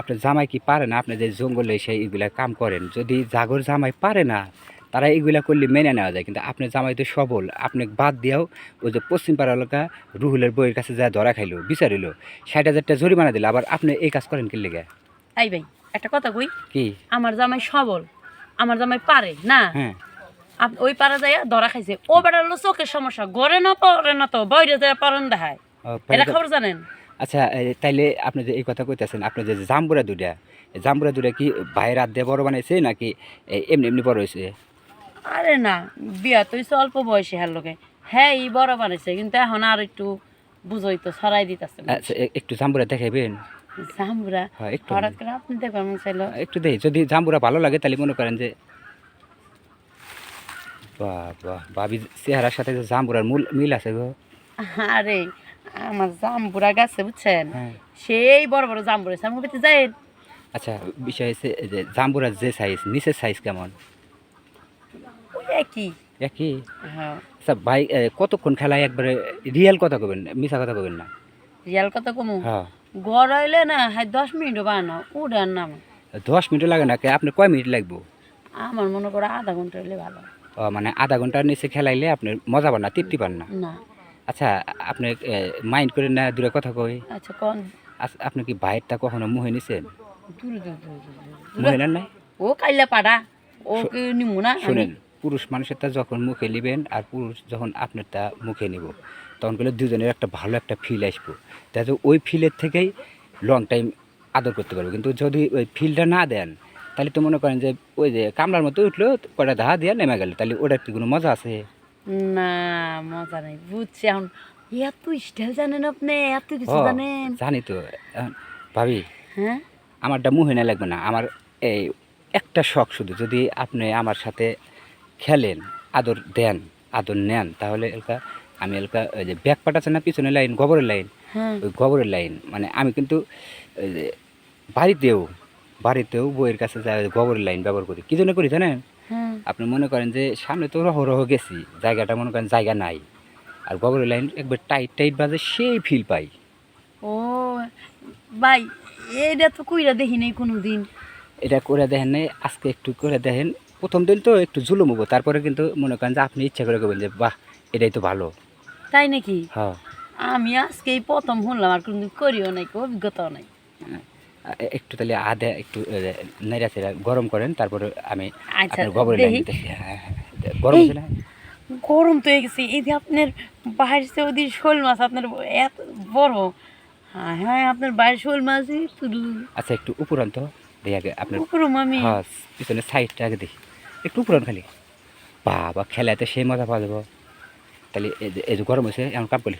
আপনার জামাই কি পারে না? আপনি যে জঙ্গলে এসে এগুলা কাম করেন যদি জাগর জামাই পারে না তারা এগুলা করলে মেনে নেওয়া যায়। কিন্তু আপনার জামাই তো সবল। আপনি বাদ দিয়েও ওই যে পশ্চিম পাড়া এলাকা রুহুলের বইয়ের কাছে যা ধরা খাইলো বিচারিলো ষাট হাজার টাকা জরিমানা দিল। আবার আপনি এই কাজ করেন কি লেগে? এই ভাই একটা কথা কই? কি? আমার জামাই সবল। আমার জামাই পারে না? হ্যাঁ। ওই পাড়া যায় ধরা খাইছে। ও বেড়া হলো চোখের সমস্যা। গড়ে না পড়ে না তো বাইরে যায় পারেন দেখায়। এটা খবর জানেন? আচ্ছা তাইলে আপনি যে এই কথা কইতেছেন আপনি যে জাম্বুরা দুটা এই জাম্বুরা দুটা কি ভাইয়ের হাত দিয়ে বড় বানাইছে নাকি এমনি এমনি বড় হয়েছে আরে না বিয়া তো অল্প বয়সী হার লোকে হ্যাঁ এই বড় বানাইছে কিন্তু এখন আর একটু বুঝই তো ছড়াই দিতেছে আচ্ছা একটু জাম্বুরা দেখাইবেন? জামরা হ্যাঁ একটু। হঠাৎ করে আপনি দেখবেন মন চাইলো একটু দেই যদি জাম্বুরা ভালো লাগে তাহলে মনে করেন যে বাহ বাহ ভাবি চেহারার সাথে যে জাম্বুরার মূল মিল আছে গো। আরে আমার জামবুড়া গাছে বুঝছেন? হ্যাঁ। সেই বড় বড় জামবুড়া আছে। আমার যায় আচ্ছা বিষয় হচ্ছে যে জাম্বুরার যে সাইজ নিচের সাইজ কেমন? একই। একই? হ্যাঁ। আচ্ছা ভাই কতক্ষণ খেলায় একবারে রিয়েল কথা কবেন মিশা কথা কবেন না। রিয়াল কথা কমু? হ্যাঁ। গড় হইলে না হ্যাঁ দশ মিনিটও বানানো উড়ার নাম। দশ মিনিট লাগে না? আপনার কয় মিনিট লাগবো? আমার মনে করো আধা ঘণ্টা হইলে ভালো। মানে আধা ঘণ্টার নিচে খেলাইলে আপনি মজা পান না তৃপ্তি পান না? না। আচ্ছা আপনি মাইন্ড করেন না দূরে কথা কই। আচ্ছা কোন? আচ্ছা, আপনি কি ভাইয়েরটা কখনো মুহে নিছেন। মুহে নেন নাই? ও কাইলা পাড়া ও কি নিমু না? শুনেন পুরুষ মানুষেরটা যখন মুখে নেবেন আর পুরুষ যখন আপনারটা মুখে নিব তখন গেলে দুজনের একটা ভালো একটা ফিল আসব। তাতে ওই ফিলের থেকেই লং টাইম আদর করতে পারব। কিন্তু যদি ওই ফিলটা না দেন তাহলে তো মনে করেন যে ওই যে কামলার মতো উঠল কটা ধা দিয়া নেমে গেল তাহলে ওটার কি কোনো মজা আছে? না মজা নাই বুঝছি। এখন এত স্টাইল জানেন আপনি এত কিছু জানেন। জানি তো। ভাবি হ্যাঁ? আমারটা মুহে না লাগবে না আমার এই একটা শখ শুধু যদি আপনি আমার সাথে খেলেন আদর দেন আদর নেন তাহলে এলকা আমি এলকা ওই যে ব্যাগ পাঠাচ্ছে না পিছনে লাইন গোবরের লাইন হ্যাঁ। ওই গোবরের লাইন মানে আমি কিন্তু ওই যে বাড়িতেও বাড়িতেও বইয়ের কাছে যাই গোবরের লাইন ব্যবহার করি। কী জন্য করি জানেন? হ্যাঁ আপনি মনে করেন যে সামনে তো রহ রহ গেছি জায়গাটা মনে করেন জায়গা নাই। আর গোবরের লাইন একবার টাইট টাইট বাজে সেই ফিল পাই। ও ভাই এটা তো কইরা দেখি নাই কোনো দিন এটা করে দেখেন নাই আজকে একটু করে দেখেন প্রথম দিন তো একটু জুলুম হব তারপরে কিন্তু মনে করেন যে আপনি ইচ্ছা করে করবেন যে বাহ এটাই তো ভালো। তাই নাকি? হ্যাঁ। আমি আজকে এই প্রথম শুনলাম আর কোনদিন করিও নাই অভিজ্ঞতাও নাই। এ- একটু তাহলে আদা একটু নেড়া চেড়া গরম করেন তারপরে আমি আচ্ছা আপনার দেখি। দিতে হ্যাঁ, হ্যাঁ, গরম না? গরম তো হয়ে গেছে। এই যে আপনার বাইরে সে ওদিন শোল মাছ আপনার এত বড়। হ্যাঁ হ্যাঁ আপনার বাইরের শোল মাছ আচ্ছা একটু উপরান্ত দেখি আগে আপনার উপরম আমি। হ্যাঁ পিছনে সাইডটা আগে দেখি। একটু উপরান খালি। বাবা খেলাতে সেই মজা পাওয়া যাব। তাহলে এই যে গরম হয়েছে এমন কাম করলি